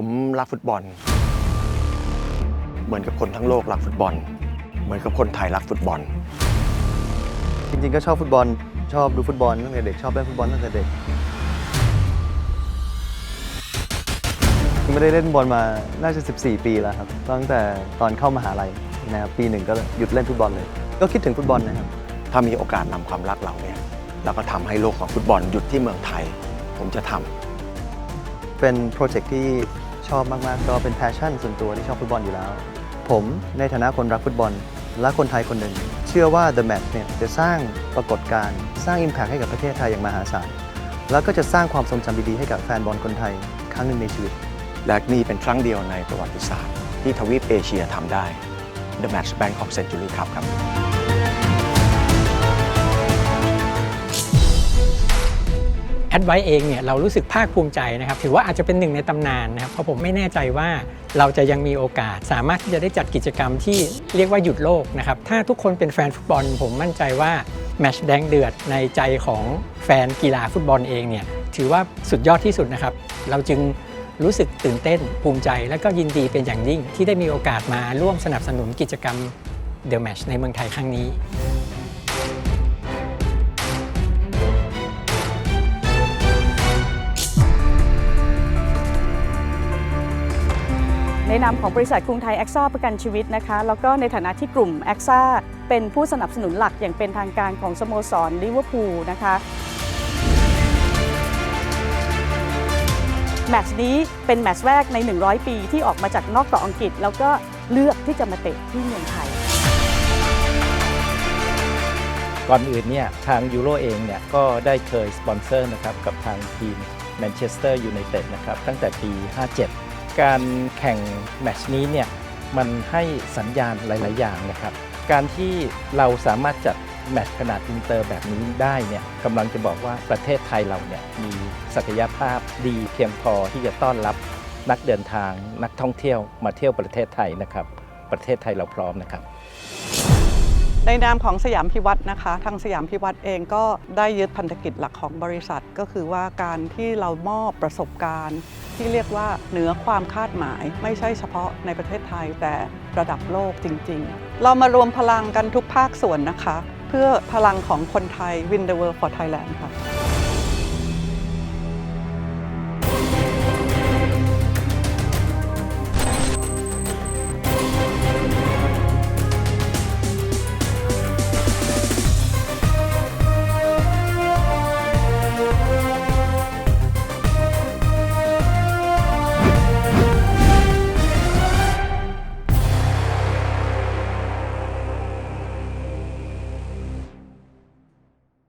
ผมรักฟุตบอล เหมือนกับคนทั้งโลกรักฟุตบอล เหมือนกับคนไทยรักฟุตบอล จริงๆ ก็ชอบฟุตบอล ชอบดูฟุตบอลตั้งแต่เด็ก ชอบเล่นฟุตบอลตั้งแต่เด็ก ไม่ได้เล่นบอลมาน่าจะ 14 ปีแล้วครับ ตั้งแต่ตอนเข้ามหาลัยนะครับ ปีหนึ่งก็หยุดเล่นฟุตบอลเลย ก็คิดถึงฟุตบอลนะครับ ถ้ามีโอกาสนำความรักเราเนี่ยแล้วก็ทำให้โลกของฟุตบอลหยุดที่เมืองไทย ผมจะทำ เป็นโปรเจกต์ที่ ชอบมาก ๆ ก็เป็นแพชชั่นส่วนตัวที่ชอบฟุตบอลอยู่แล้ว ผมในฐานะคนรักฟุตบอล และคนไทยคนหนึ่ง เชื่อว่า The Match เนี่ยจะสร้างปรากฏการณ์สร้าง Impact ให้กับประเทศไทยอย่างมหาศาล แล้วก็จะสร้างความทรงจำดี ๆ ให้กับแฟนบอลคนไทยครั้งหนึ่งในชีวิต และนี่เป็นครั้งเดียวในประวัติศาสตร์ ที่ทวีปเอเชียทำได้ The Match Bank of Century Cup ครับ แอดไว้เองเนี่ยเรารู้สึกภาคภูมิใจนะครับถือว่าอาจจะเป็นหนึ่งในตำนานนะครับเพราะผมไม่แน่ใจว่าเราจะยังมีโอกาส สามารถที่จะได้จัดกิจกรรมที่เรียกว่าหยุดโลกนะครับถ้าทุกคนเป็นแฟนฟุตบอล ผมมั่นใจว่าแมชแดงเดือดในใจของแฟนกีฬาฟุตบอลเองเนี่ยถือว่าสุดยอดที่สุดนะครับเราจึงรู้สึกตื่นเต้นภูมิใจ และก็ยินดีเป็นอย่างยิ่งที่ได้มีโอกาสมาร่วมสนับสนุนกิจกรรม The Match ในเมืองไทยครั้งนี้ ในนามของบริษัทกรุงไทยแอคซ่าประกันชีวิตนะคะแล้วก็ในฐานะที่กลุ่มแอคซ่าเป็นผู้สนับสนุนหลักอย่างเป็นทางการของสโมสรลิเวอร์พูลนะคะแมตช์นี้เป็นแมตช์แรกใน 100 ปีที่ออกมาจากนอกเกาะอังกฤษ แล้วก็เลือกที่จะมาเตะที่เมืองไทย ก่อนอื่นเนี่ยทางยูโรเองเนี่ยก็ได้เคยสปอนเซอร์นะครับกับทางทีมแมนเชสเตอร์ยูไนเต็ดนะครับตั้งแต่ปี 57 การแข่งแมชนี้เนี่ยมันให้สัญญาณหลาย ๆ อย่างนะครับ การที่เราสามารถจัดแมตช์ขนาดอินเตอร์แบบนี้ได้เนี่ยกำลังจะบอกว่าประเทศไทยเราเนี่ยมีศักยภาพดีเพียงพอที่จะต้อนรับนักเดินทางนักท่องเที่ยวมาเที่ยวประเทศไทยนะครับ ประเทศไทยเราพร้อมนะครับ ในนามของสยามพิวัตรนะคะ ทางสยามพิวัตรเองก็ได้ยึดพันธกิจหลักของบริษัท ก็คือว่าการที่เรามอบประสบการณ์ ที่เรียกว่าเหนือความคาดหมาย ไม่ใช่เฉพาะในประเทศไทยแต่ระดับโลกจริง ๆ เรามารวมพลังกันทุกภาคส่วนนะคะ เพื่อพลังของคนไทย Win the World for Thailand ค่ะ